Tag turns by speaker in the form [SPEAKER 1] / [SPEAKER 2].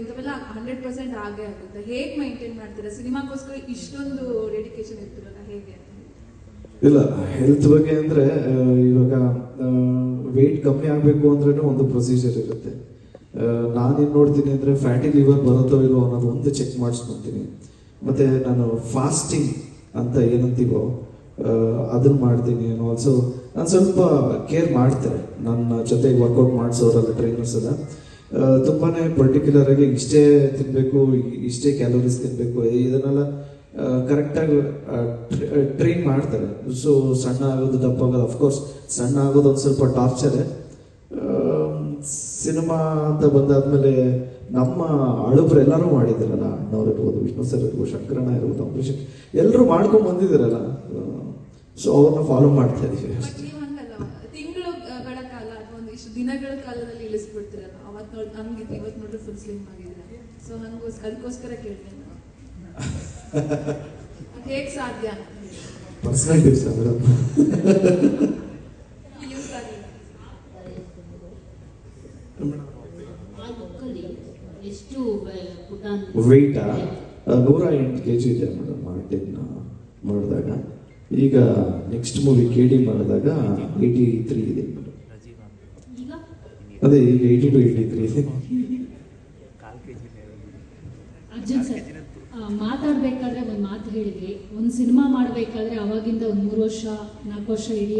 [SPEAKER 1] ಇಂಥವೆಲ್ಲ hundred percent ಆಗೇ ಆಗುತ್ತೆ. ಹೇಗೆ ಮೈಂಟೈನ್ ಮಾಡ್ತೀರಾ? ಸಿನಿಮಾಗೋಸ್ಕರ ಇಷ್ಟೊಂದು ಡೆಡಿಕೇಶನ್ ಇರ್ತಿರಲ್ಲ, ಹೇಗೆ
[SPEAKER 2] ಇಲ್ಲ ಹೆಲ್ತ್ ಬಗ್ಗೆ ಅಂದ್ರೆ ಇವಾಗ ವೆಯ್ಟ್ ಕಮ್ಮಿ ಆಗಬೇಕು ಅಂದ್ರೂ ಒಂದು ಪ್ರೊಸೀಜರ್ ಇರುತ್ತೆ. ನಾನೇನು ನೋಡ್ತೀನಿ ಅಂದ್ರೆ ಫ್ಯಾಟಿ ಲಿವರ್ ಬರುತ್ತೋ ಇಲ್ವೋ ಅನ್ನೋದು ಒಂದು ಚೆಕ್ ಮಾಡಿಸ್ಕೊತೀನಿ. ಮತ್ತೆ ನಾನು ಫಾಸ್ಟಿಂಗ್ ಅಂತ ಏನಂತೀವೋ ಅದನ್ನು ಮಾಡ್ತೀನಿ ಆಲ್ಸೋ ನಾನು ಸ್ವಲ್ಪ ಕೇರ್ ಮಾಡ್ತಾರೆ ನನ್ನ ಜೊತೆಗೆ ವರ್ಕೌಟ್ ಮಾಡಿಸೋರಲ್ಲ ಟ್ರೈನರ್ಸ್ ಎಲ್ಲ. ತುಂಬಾನೇ ಪರ್ಟಿಕ್ಯುಲರ್ ಆಗಿ ಇಷ್ಟೇ ತಿನ್ಬೇಕು, ಇಷ್ಟೇ ಕ್ಯಾಲೋರೀಸ್ ತಿನ್ಬೇಕು, ಇದನ್ನೆಲ್ಲ ಕರೆಕ್ಟಾಗಿ ಟ್ರೈನ್ ಮಾಡ್ತಾರೆ. ಸೊ ಸಣ್ಣ ಆಗೋದು ದಪ್ಪ ಆಗೋದು ಅಫ್ಕೋರ್ಸ್ ಸಣ್ಣ ಆಗೋದು ಒಂದು ಸ್ವಲ್ಪ ಟಾರ್ಚರ್ ಸಿನಿಮಾ ಅಂತ ಬಂದಾದ್ಮೇಲೆ ನಮ್ಮ ಅಳುಬ್ರು ಎಲ್ಲರೂ ಮಾಡಿದಿರಲ್ಲ ಅಣ್ಣವ್ರು ಇರ್ಬೋದು ವಿಷ್ಣು ಸರ್ ಇರ್ಬೋದು, ಶಂಕರಣ್ಣ ಇರ್ಬೋದು, ಅಂಬರೀಷ್, ಎಲ್ಲರೂ ಮಾಡ್ಕೊಂಡು ಬಂದಿದ್ದೀರಲ್ಲ ಸೊ ಅವ್ರನ್ನ ಫಾಲೋ ಮಾಡ್ತಾ ಇದೀವಿ.
[SPEAKER 1] ದಿನಗಳ ಕಾಲದಲ್ಲಿ ಇಳಿಸ್ಬಿಡ್ತೀರಲ್ಲ ಅವತ್ತು ನೋಡಿ ನಮ್ಗೆ ಇವತ್ತು ನೋಡ್ರಿ ಫುಲ್ ಸ್ಲಿಮ್ ಆಗಿದ್ರೆ ಸೊ ಹಂಗೋಸ್ಕರ ಅದಕ್ಕೋಸ್ಕರ ಕೇಳ್ತೇನೆ ಹೇಗೆ ಸಾಧ್ಯ?
[SPEAKER 2] ವೆಯ್ಟ ಮೇಡಮ್ ನೂರ ಎಂಟು ಕೆ ಜಿ ಇದೆ ಮೇಡಮ್ ಮಾರ್ಟಿನ್ ಮಾಡಿದಾಗ ಈಗ ನೆಕ್ಸ್ಟ್ ಮೂವಿ ಕೆ ಡಿ ಮಾಡಿದಾಗ ಏಯ್ಟಿ ತ್ರೀ ಇದೆ ಮೇಡಮ್ ಅದೇ ಈಗ eighty two eighty three
[SPEAKER 3] Arjun sir ಮಾತಾಡ್ಬೇಕಾದ್ರೆ ಒಂದು ಮಾತು ಹೇಳಿದ್ರಿ. ಒಂದು ಸಿನಿಮಾ ಮಾಡಬೇಕಾದ್ರೆ ಅವಾಗಿಂದ ಒಂದು ಮೂರು ವರ್ಷ ನಾಲ್ಕು ವರ್ಷ ಇಡೀ